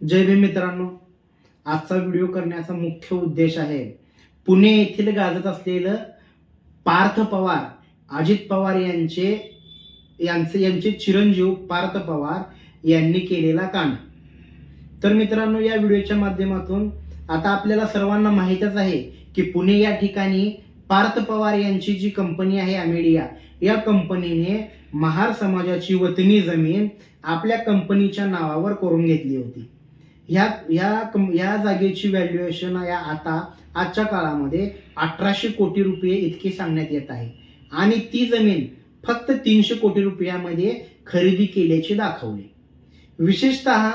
जय भीम मित्रांनो आजचा व्हिडिओ करण्याचा मुख्य उद्देश आहे पुणे येथील गाजत असलेलं पार्थ पवार अजित पवार यांचे यांचे यांचे चिरंजीव पार्थ पवार यांनी केलेला कांड. तर मित्रांनो या व्हिडिओच्या माध्यमातून आता आपल्याला सर्वांना माहीतच आहे की पुणे या ठिकाणी पार्थ पवार यांची जी कंपनी आहे अमेडिया या कंपनीने महार समाजाची वतनी जमीन आपल्या कंपनीच्या नावावर करून घेतली होती. ह्या ह्या कम या जागेची व्हॅल्युएशन या आता आजच्या काळामध्ये अठराशे कोटी रुपये इतकी सांगण्यात येत आहे. आणि ती जमीन फक्त तीनशे कोटी रुपयामध्ये खरेदी केल्याचे दाखवले. विशेषतः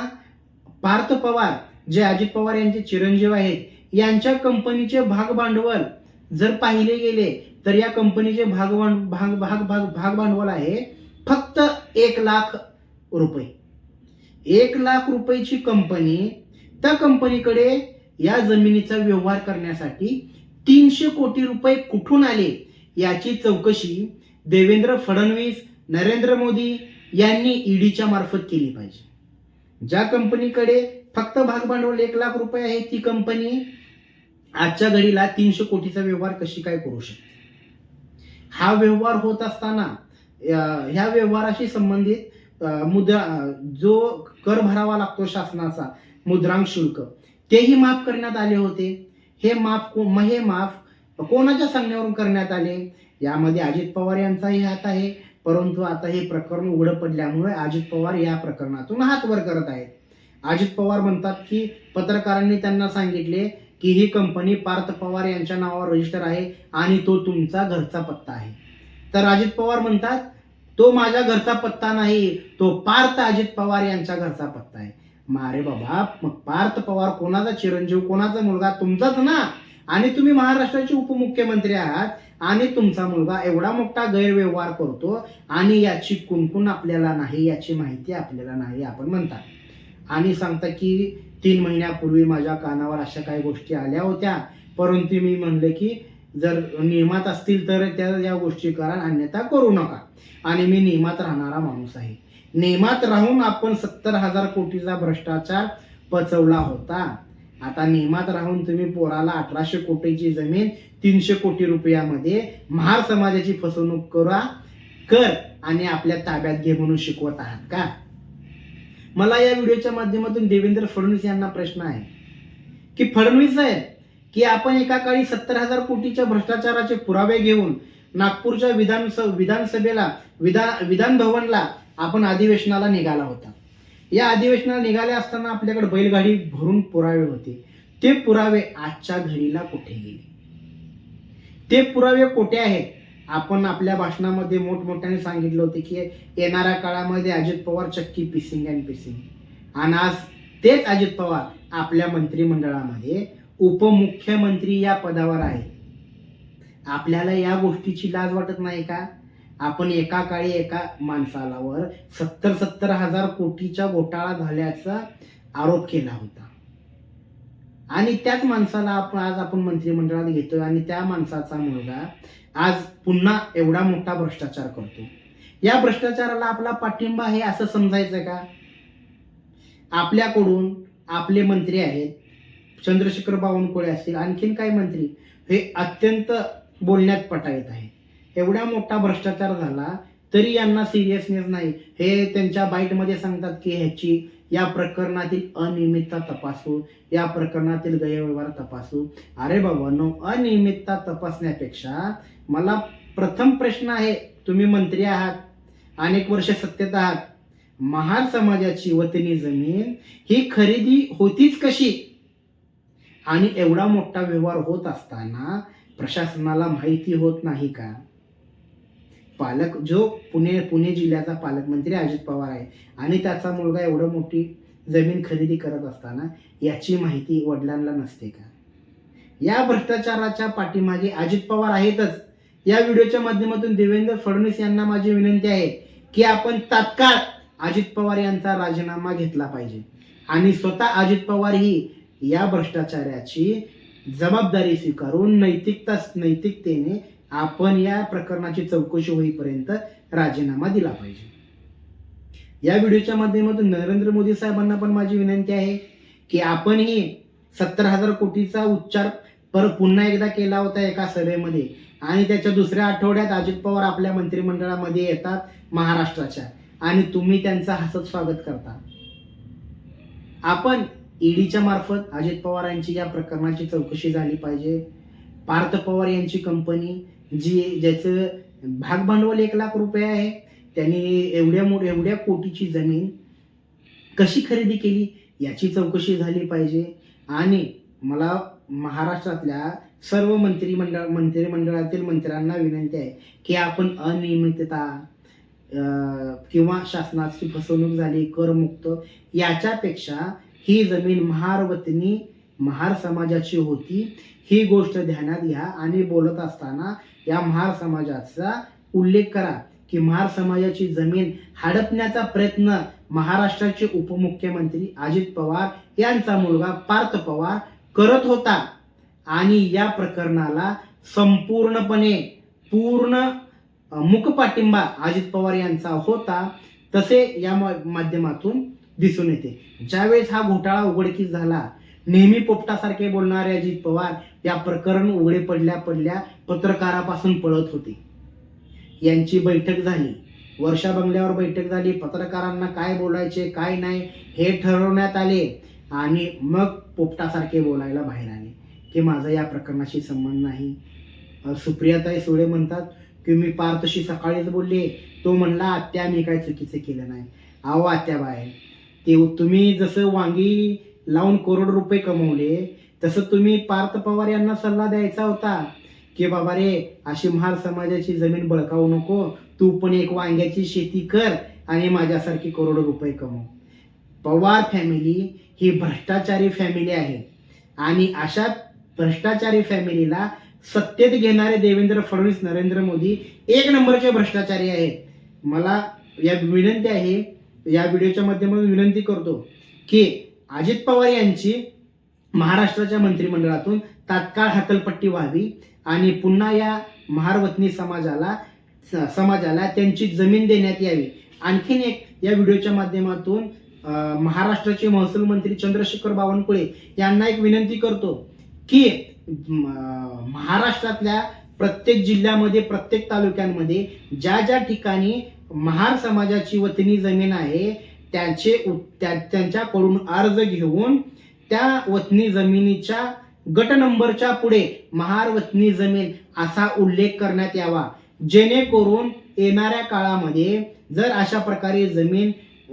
पार्थ पवार जे अजित पवार यांचे चिरंजीव आहेत यांच्या कंपनीचे भाग भांडवल जर पाहिले गेले तर या कंपनीचे भागभांड भाग भाग भाग भाग भांडवल आहे फक्त एक लाख रुपये. एक लाख रुपयाची कंपनी त्या कंपनीकडे या जमिनीचा व्यवहार करण्यासाठी तीनशे कोटी रुपये कुठून आले याची चौकशी देवेंद्र फडणवीस नरेंद्र मोदी यांनी ईडीच्या मार्फत केली पाहिजे. ज्या कंपनीकडे फक्त भागभांडवल एक लाख रुपये आहे ती कंपनी आजच्या घडीला तीनशे कोटीचा व्यवहार कशी काय करू शकते? हा व्यवहार होत असताना ह्या व्यवहाराशी संबंधित मुद्रा जो कर भरावा लागतो शासनाचा मुद्रांक शुल्क तेही माफ करण्यात आले होते. हे माफ को- हे माफ कोणाच्या सांगण्यावरून करण्यात आले? यामध्ये अजित पवार यांचाही हात आहे. परंतु आता हे प्रकरण उघडं पडल्यामुळे अजित पवार या प्रकरणातून हात वर करत आहेत. अजित पवार म्हणतात की पत्रकारांनी त्यांना सांगितले की ही कंपनी पार्थ पवार यांच्या नावावर रजिस्टर आहे आणि तो तुमचा घरचा पत्ता आहे. तर अजित पवार म्हणतात तो माझ्या घरचा पत्ता नाही तो पार्थ अजित पवार यांच्या घरचा पत्ता आहे. मारे बाबा मग पार्थ पवार कोणाचा चिरंजीव कोणाचा मुलगा? तुमचाच ना. आणि तुम्ही महाराष्ट्राचे उपमुख्यमंत्री आहात आणि तुमचा मुलगा एवढा मोठा गैरव्यवहार करतो आणि याची कुणकुण आपल्याला नाही याची माहिती आपल्याला नाही आपण म्हणतात आणि सांगता की तीन महिन्यापूर्वी माझ्या कानावर अशा काही गोष्टी आल्या होत्या. परंतु मी म्हणले की जर नियमात असतील तर त्या या गोष्टी करा अन्यथा करू नका. आणि मी नियमात राहणारा माणूस आहे. नियमात राहून आपण सत्तर हजार कोटीचा भ्रष्टाचार पचवला होता. आता नियमात राहून तुम्ही पोराला अठराशे कोटीची जमीन तीनशे कोटी रुपयामध्ये महार समाजाची फसवणूक करा कर आणि आपल्या ताब्यात घे म्हणून शिकवत आहात का? मला या व्हिडिओच्या माध्यमातून देवेंद्र फडणवीस यांना प्रश्न आहे की फडणवीस साहेब की आपण एका काळी सत्तर हजार कोटीच्या भ्रष्टाचाराचे पुरावे घेऊन नागपूरच्या विधान विधानसभेला विधान विधान भवनला आपण अधिवेशनाला निघाला होता. या अधिवेशनाला निघाले असताना आपल्याकडे बैलगाडी भरून पुरावे होते. ते पुरावे आजच्या घडीला कुठे गेले? ते पुरावे कोठे आहेत? आपण आपल्या भाषणामध्ये मोठमोठ्याने सांगितलं होते की येणाऱ्या काळामध्ये अजित पवार चक्की पिसिंग अँड पिसिंग. आणि आज तेच अजित पवार आपल्या मंत्रिमंडळामध्ये उपमुख्यमंत्री या पदावर आहेत आपल्याला या गोष्टीची लाज वाटत नाही का? आपण एका काळी एका माणसालावर सत्तर सत्तर हजार कोटीचा घोटाळा झाल्याचा आरोप केला होता. आणि त्याच माणसाला आपण आज आपण मंत्रिमंडळात घेतोय आणि त्या माणसाचा मुलगा आज पुन्हा एवढा मोठा भ्रष्टाचार करतो. या भ्रष्टाचाराला आपला पाठिंबा आहे असं समजायचं का? आपल्याकडून आपले मंत्री आहेत चंद्रशेखर बावनकुळे असतील आणखीन काही मंत्री हे अत्यंत बोलण्यात पटा येत आहे एवढा मोठा भ्रष्टाचार झाला तरी यांना सिरियसनेस नाही. हे त्यांच्या बाईटमध्ये सांगतात की ह्याची या प्रकरणातील अनियमितता तपासू या प्रकरणातील गैरव्यवहार तपासू. अरे बाबा नो अनियमितता तपासण्यापेक्षा मला प्रथम प्रश्न आहे तुम्ही मंत्री आहात अनेक वर्ष सत्तेत आहात महार समाजाची वतनी जमीन ही खरेदी होतीच कशी? आणि एवढा मोठा व्यवहार होत असताना प्रशासनाला माहिती होत नाही का? पालक जो पुणे पुणे जिल्ह्याचा पालकमंत्री अजित पवार आहे आणि त्याचा मुलगा एवढं मोठी जमीन खरेदी करत असताना याची माहिती वडिलांना नसते का? या भ्रष्टाचाराच्या पाठीमागे अजित पवार आहेतच. या व्हिडिओच्या माध्यमातून देवेंद्र फडणवीस यांना माझी विनंती आहे की आपण तात्काळ अजित पवार यांचा राजीनामा घेतला पाहिजे. आणि स्वतः अजित पवार ही या भ्रष्टाचाराची जबाबदारी स्वीकारून नैतिकता नैतिकतेने आपण या प्रकरणाची चौकशी होईपर्यंत राजीनामा दिला पाहिजे. या व्हिडिओच्या माध्यमातून नरेंद्र मोदी साहेबांना पण माझी विनंती आहे की आपणही सत्तर हजार कोटीचा उच्चार पर पुन्हा एकदा केला होता एका सभेमध्ये आणि त्याच्या दुसऱ्या आठवड्यात अजित पवार आपल्या मंत्रिमंडळामध्ये येतात महाराष्ट्राच्या आणि तुम्ही त्यांचं हसत स्वागत करता. आपण ईडीच्या मार्फत अजित पवार यांची या प्रकरणाची चौकशी झाली पाहिजे. पार्थ पवार यांची कंपनी जी ज्याचं भागभांडवल एक लाख रुपये आहे त्यांनी एवढ्या मोठ एवढ्या कोटीची जमीन कशी खरेदी केली याची चौकशी झाली पाहिजे. आणि मला महाराष्ट्रातल्या सर्व मंत्रिमंडळ मंत्रिमंडळातील मंत्र्यांना विनंती आहे की आपण अनियमितता किंवा शासनाची फसवणूक झाली करमुक्त याच्यापेक्षा ही जमीन महारवतनी महार समाजाची होती. ही गोष्ट ध्यानात घ्या आणि बोलत असताना या महार समाजाचा उल्लेख करा की महार समाजाची जमीन हडपण्याचा प्रयत्न महाराष्ट्राचे उपमुख्यमंत्री अजित पवार यांचा मुलगा पार्थ पवार करत होता. आणि या प्रकरणाला संपूर्णपणे पूर्ण मुख पाठिंबा अजित पवार यांचा होता. तसे या मा- माध्यमातून दिसून येते. ज्यावेळेस हा घोटाळा उघडकीस झाला नेहमी पोपटासारखे बोलणारे अजित पवार या प्रकरण उघडे पडल्या पडल्या पत्रकारापासून पळत होते. यांची बैठक झाली. वर्षा बंगल्यावर बैठक झाली. पत्रकारांना काय बोलायचे काय नाही हे ठरवण्यात आले आणि मग पोपटासारखे बोलायला बाहेर आले. की माझा या प्रकरणाशी संबंध नाही. सुप्रियाताई सुळे म्हणतात की मी पार्थशी सकाळीच बोलले. तो म्हणला आत्या मी काय चुकीचं केलं नाही. अहो बाहेर. ते तुम्ही जसं वांगी लावून करोड रुपये कमवले तसं तुम्ही पार्थ पवार यांना सल्ला द्यायचा होता की बाबा रे अशी महार समाजाची जमीन बळकावू नको तू पण एक वांग्याची शेती कर आणि माझ्यासारखी करोड रुपये कमव. पवार फॅमिली ही भ्रष्टाचारी फॅमिली आहे. आणि अशा भ्रष्टाचारी फॅमिलीला सत्तेत घेणारे देवेंद्र फडणवीस नरेंद्र मोदी एक नंबरचे भ्रष्टाचारी आहेत. मला या विनंती आहे या व्हिडिओच्या माध्यमातून विनंती करतो की अजित पवार यांची महाराष्ट्राच्या मंत्रिमंडळातून तात्काळ हकलपट्टी व्हावी आणि पुन्हा या महारवतनी समाजाला स- समाजाला त्यांची जमीन देण्यात यावी. आणखीन एक या व्हिडिओच्या माध्यमातून महाराष्ट्राचे महसूल मंत्री चंद्रशेखर बावनकुळे यांना एक विनंती करतो की महाराष्ट्रातल्या प्रत्येक जिल्ह्यामध्ये प्रत्येक तालुक्यांमध्ये ज्या ज्या ठिकाणी महार समाजाची वतनी जमीन आहे त्यांचे उ- त्या- त्यांच्याकडून अर्ज घेऊन त्या वतनी जमिनीच्या गट नंबरच्या पुढे महार वतनी जमीन असा उल्लेख करण्यात यावा. जेणेकरून येणाऱ्या काळामध्ये जर अशा प्रकारे जमीन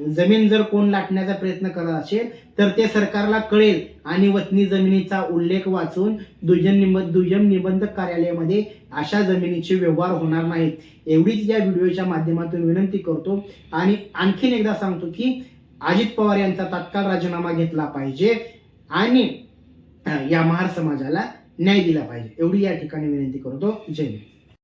जमीन जर कोण लाटण्याचा प्रयत्न करत असेल तर ते सरकारला कळेल आणि वतनी जमिनीचा उल्लेख वाचून दुय्यम निबंध दुय्यम निबंधक कार्यालयामध्ये अशा जमिनीचे व्यवहार होणार नाहीत. एवढीच या व्हिडिओच्या माध्यमातून विनंती करतो आणि आणखीन एकदा सांगतो की अजित पवार यांचा तात्काळ राजीनामा घेतला पाहिजे आणि या महार समाजाला न्याय दिला पाहिजे. एवढी या ठिकाणी विनंती करतो. जय हिंद.